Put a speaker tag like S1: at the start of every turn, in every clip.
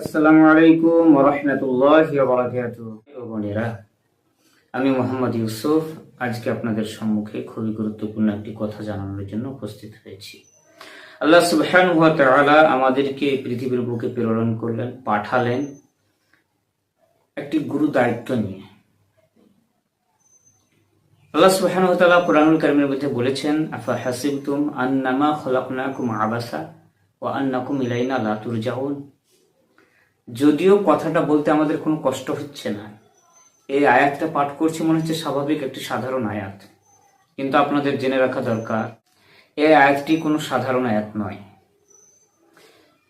S1: আসসালামু আলাইকুম রহমতুল্লাহ বোনেরা, আমি মোহাম্মদ ইউসুফ। আজকে আপনাদের সম্মুখে খুবই গুরুত্বপূর্ণ একটি কথা জানানোর জন্য উপস্থিত হয়েছি। আল্লাহ সুবহান তাআলা আমাদেরকে পৃথিবীর বুকে প্রেরণ করলেন, পাঠালেন একটি গুরু দায়িত্ব নিয়ে। আল্লাহ সুবহানাহু ওয়া তাআলা কোরআনুল কারীমের মধ্যে বলেছেন, আফা হাসিবতুম আন্নামা খলাকনাকুম আবাসা ওয়া আন্নাকুম ইলাইনা লা তুরজাউন? যদিও কথাটা বলতে আমাদের কোনো কষ্ট হচ্ছে না। এই আয়াতটা পাঠ করছি মনে হচ্ছে স্বাভাবিক একটি সাধারণ আয়াত। কিন্তু আপনাদের জেনে রাখা দরকার, এই আয়াতটি কোনো সাধারণ আয়াত নয়।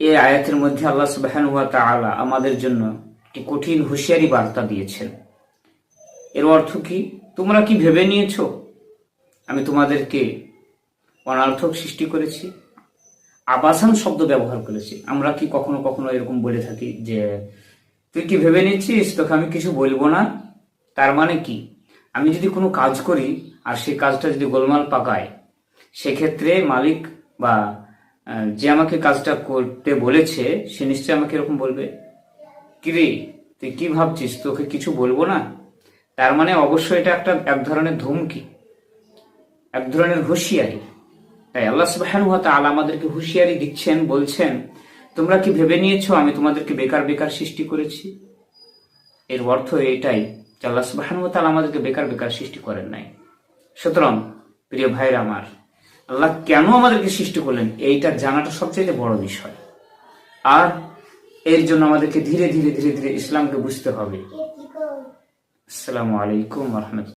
S1: এই আয়াতের মধ্যে আল্লাহ সুবাহান হুয়া তাআলা আমাদের জন্য একটি কঠিন হুঁশিয়ারি বার্তা দিয়েছেন। এর অর্থ কি? তোমরা কি ভেবে নিয়েছো? আমি তোমাদেরকে অনার্থক সৃষ্টি করেছি। আবাসান শব্দ ব্যবহার করেছি। আমরা কি কখনো কখনো এরকম বলে থাকি যে, তুই কি ভেবে নিচ্ছিস? তোকে আমি কিছু বলব না? তার মানে কি? আমি যদি কোনো কাজ করি আর সেই কাজটা যদি গোলমাল পাকায়, সেক্ষেত্রে মালিক বা যে আমাকে কাজটা করতে বলেছে, সে নিশ্চয়ই আমাকে এরকম বলবে? কিরে তুই কি ভাবছিস? তোকে কিছু বলব না? তার মানে অবশ্যই এটা একটা এক ধরনের ধুমকি, এক ধরনের হুঁশিয়ারি। তাই আল্লাহ সুবহানাহু ওয়া তাআলা আমাদেরকে হুঁশিয়ারি দিচ্ছেন, বলছেন, তোমরা কি ভেবে নিয়েছো আমি তোমাদেরকে বেকার বেকার সৃষ্টি করেছি? এর অর্থ এটাই যে আল্লাহ সুবহানাহু ওয়া তাআলা আমাদেরকে বেকার বেকার সৃষ্টি করেন নাই। সুতরাং, প্রিয় ভাইরা আমার, আল্লাহ কেন আমাদেরকে সৃষ্টি করলেন? এইটা জানাটা সবচেয়ে বড় বিষয়। আর এর জন্য আমাদেরকে ধীরে ধীরে ধীরে ধীরে ইসলামকে বুঝতে হবে। আসসালামু আলাইকুম রহমতুল্লাহ।